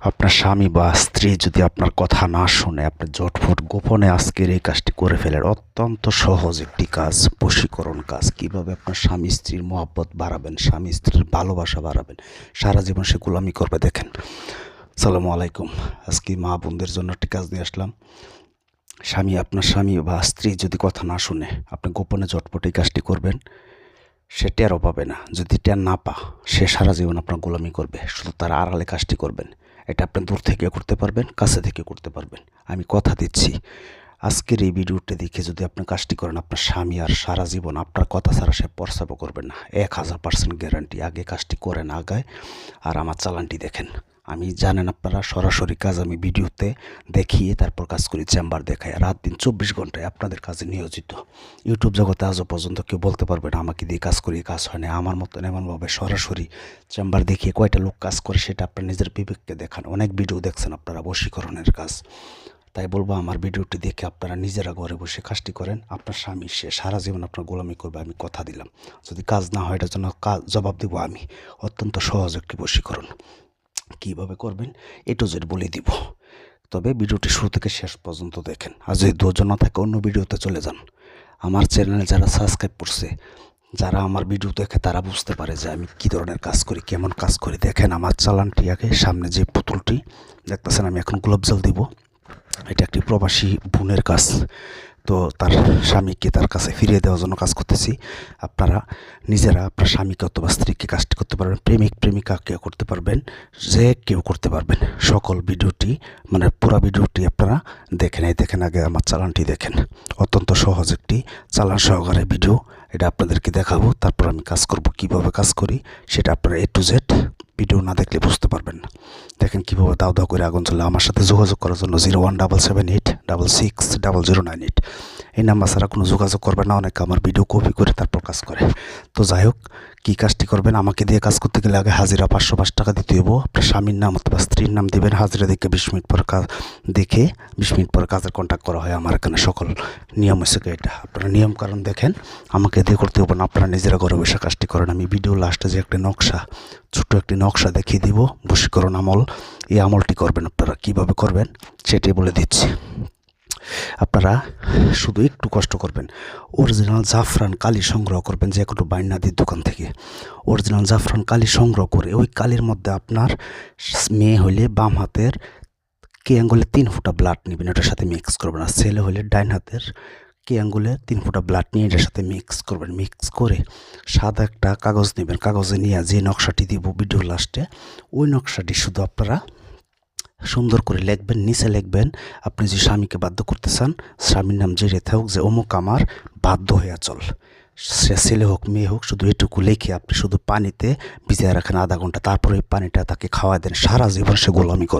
আপনার স্বামী বা স্ত্রী যদি আপনার কথা না শুনে আপনি জটফট গোপনে আজকের এই কাজটি করে ফেলেন, অত্যন্ত সহজ একটি কাজ, বশীকরণ কাজ। কীভাবে আপনার স্বামী স্ত্রীর মহব্বত বাড়াবেন, স্বামী স্ত্রীর ভালোবাসা বাড়াবেন, সারা জীবন সে গোলামি করবে, দেখেন। সালামু আলাইকুম। আজকে মা বোনদের জন্য একটি কাজ নিয়ে আসলাম। স্বামী, আপনার স্বামী বা স্ত্রী যদি কথা না শুনে, আপনি গোপনে জটপট কাজটি করবেন। সে টেরও পাবে না। যদি টের না পা, সে সারা জীবন আপনার গোলামি করবে। শুধু তার আড়ালে কাজটি করবেন। এটা আপনি দূর থেকে করতে পারবেন, কাছে থেকে করতে পারবেন। আমি কথা দিচ্ছি। আজকের এই ভিডিওটি দেখে যদি আপনি কাজটি করেন, আপনার স্বামী আর সারা জীবন আপনার কথা ছাড়া সে প্রস্তাবও করবেন না। এক হাজার পার্সেন্ট গ্যারান্টি আগে কাজটি করেন, আগায়। আর আমার চালানটি দেখেন। আমি জানেন আপনারা, সরাসরি কাজ আমি ভিডিওতে দেখিয়ে তারপর কাজ করি, চেম্বার দেখাই। রাত দিন চব্বিশ ঘন্টায় আপনাদের কাজে নিয়োজিত। ইউটিউব জগতে আজও পর্যন্ত কেউ বলতে পারবে না, আমাকে দিয়ে কাজ করি, কাজ হয় না। আমার মতন এমনভাবে সরাসরি চেম্বার দেখিয়ে কয়টা লোক কাজ করে সেটা আপনার নিজের বিবেককে দেখান। অনেক ভিডিও দেখছেন আপনারা, বশীকরণের কাজ। তাই বলব, আমার ভিডিওটি দেখে আপনারা নিজেরা ঘরে বসে কাজটি করেন। আপনার স্বামী, সে সারা জীবন আপনার গোলামি করবে, আমি কথা দিলাম। যদি কাজ না হয়, এটার জন্য কাজ জবাব দেবো আমি। অত্যন্ত সহজ একটি বশীকরণ। কীভাবে করবেন এ টু জেড বলে দিব। তবে ভিডিওটি শুরু থেকে শেষ পর্যন্ত দেখেন। আর যদি ধৈর্য না থাকে, অন্য ভিডিওতে চলে যান। আমার চ্যানেলে যারা সাবস্ক্রাইব করছে, যারা আমার ভিডিও দেখে, তারা বুঝতে পারে যে আমি কী ধরনের কাজ করি, কেমন কাজ করি। দেখেন, আমার চালানটি আগে, সামনে যে পুতুলটি, দেখতেছেন, আমি এখন গোলাপ জল দিব। এটা একটি প্রবাসী বোনের কাজ। তো তার স্বামীকে তার কাছে ফিরিয়ে দেওয়ার জন্য কাজ করতেছি। আপনারা নিজেরা আপনার স্বামীকে অথবা স্ত্রীকে কাজটি করতে পারবেন, প্রেমিক, প্রেমিকাকে করতে পারবেন, যে কেউ করতে পারবেন। সকল ভিডিওটি মানে পুরো ভিডিওটি আপনারা দেখেন এই দেখেন আগে আমার চালানটি দেখেন। অত্যন্ত সহজ একটি চালান সহকারে ভিডিও, এটা আপনাদেরকে দেখাবো, তারপর আমি কাজ করব, কীভাবে কাজ করি, সেটা আপনারা এ টু জেড ভিডিও না দেখলে বুঝতে পারবেন না। দেখেন কীভাবে দাও দাও করে আগুন চলে আমার সাথে যোগাযোগ করার জন্য zero one double seven eight double six double zero nine eight এই নাম্বার ছাড়া কোনো যোগাযোগ করবে না, অনেকে আমার ভিডিও কপি করে তারপর কাজ করে। তো যাই হোক, কী কাজটি করবেন, আমাকে দিয়ে কাজ করতে গেলে আগে হাজিরা পাঁচশো পাঁচ টাকা দিতে হব আপনার স্বামীর নাম অথবা স্ত্রীর নাম দেবেন, হাজিরা দেখে বিশ মিনিট পর কাজ দেখে বিশ মিনিট পর কাজের কন্ট্যাক্ট করা হয় আমার এখানে সকল নিয়ম হচ্ছে এটা। আপনারা নিয়ম কারণ দেখেন, আমাকে দিয়ে করতে হবে না, আপনারা নিজেরা ঘরে বসে কাজটি করেন। আমি ভিডিও লাস্টে যে একটা নকশা ছোট্ট একটি নকশা দেখিয়ে দিব, বশীকরণ আমল। এই আমলটি করবেন আপনারা, কীভাবে করবেন সেটাই বলে দিচ্ছি। আপনারা শুধু একটু কষ্ট করবেন। অরিজিনাল জাফরান কালি সংগ্রহ করবেন, যে কোনো বাইনাদির দোকান থেকে। অরিজিনাল জাফরান কালি সংগ্রহ করে, ওই কালির মধ্যে আপনার মেয়ে হলে বাম হাতের কে আঙ্গুলে তিন ফুটা ব্লাড নেবেন, ওটার সাথে মিক্স করবেন। আর ছেলে হলে ডাইন হাতের কে আঙ্গুলে তিন ফুটা ব্লাড নিয়ে এটার সাথে মিক্স করবেন। মিক্স করে সাদা একটা কাগজ নেবেন। কাগজে নিয়ে যে নকশাটি দিব ভিডিও লাস্টে ওই নকশাটি শুধু আপনারা সুন্দর করে লিখবেন, নিচে লিখবেন। আপনি যে স্বামীকে বাধ্য করতে চান, স্বামীর নাম যে রেখে হোক, যে অমুক আমার, বাধ্য হয়ে চল। সে ছেলে হোক, মেয়ে হোক, শুধু এটুকু লেখে আপনি শুধু পানিতে ভিজিয়ে রাখেন আধা ঘণ্টা। তারপরে পানিটা তাকে খাওয়া দেন। সারা জীবন সে গোলামি করবে।